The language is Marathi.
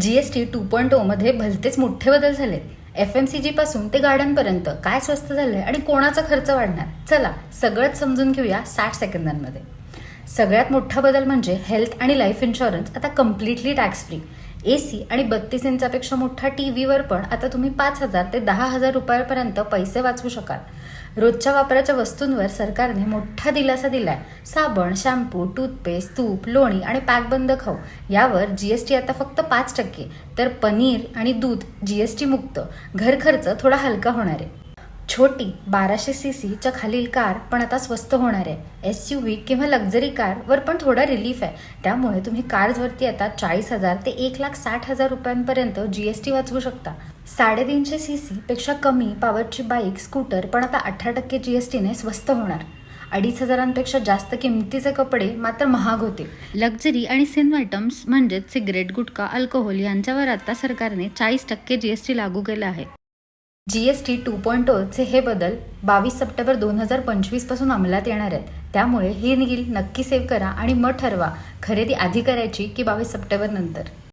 जी एस टी टू पॉईंटमध्ये भलतेच मोठे बदल झाले एफ एम सी जी पासून ते गार्डनपर्यंत काय स्वस्त झालंय आणि कोणाचा खर्च वाढणार? चला सगळंच समजून घेऊया साठ सेकंदांमध्ये. सगळ्यात मोठा बदल म्हणजे हेल्थ आणि लाईफ इन्शुरन्स आता completely tax free A C आणि बत्तीस इंचापेक्षा मोठा टी व्हीवर पण आता तुम्ही पाच हजार ते दहा हजार रुपयापर्यंत पैसे वाचवू शकाल. रोजच्या वापराच्या वस्तूंवर सरकारने मोठा दिलासा दिलाय. साबण शॅम्पू टूथपेस्ट तूप लोणी आणि पॅकबंद खाऊ. यावर जीएसटी आता फक्त पाच टक्के. तर पनीर आणि दूध जीएसटी मुक्त. घर खर्च थोडा हलका होणार आहे. छोटी बाराशे सी सीच्या खालील कार पण आता स्वस्त होणार आहे. एस यू व्ही किंवा लक्झरी कारवर पण थोडा रिलीफ आहे. त्यामुळे तुम्ही कार्सवरती आता चाळीस हजार ते एक लाख साठ हजार रुपयांपर्यंत जी एस टी वाचवू शकता. साडेतीनशे सी सीपेक्षा कमी पॉवरची बाईक स्कूटर पण आता अठरा टक्के जी एस टीने स्वस्त होणार. अडीच हजारांपेक्षा जास्त किमतीचे कपडे मात्र महाग होते लक्झरी आणि सिन आयटम्स म्हणजेच सिगरेट गुटखा अल्कोहोल यांच्यावर आता सरकारने चाळीस टक्के जी एस टी लागू केलं आहे. G S T two point ओचे हे बदल बावीस सप्टेंबर दोन हजार पंचवीसपासून अंमलात येणार आहेत. त्यामुळे ही नील नक्की सेव्ह करा आणि मग ठरवा खरेदी आधी करायची की बावीस सप्टेंबर नंतर.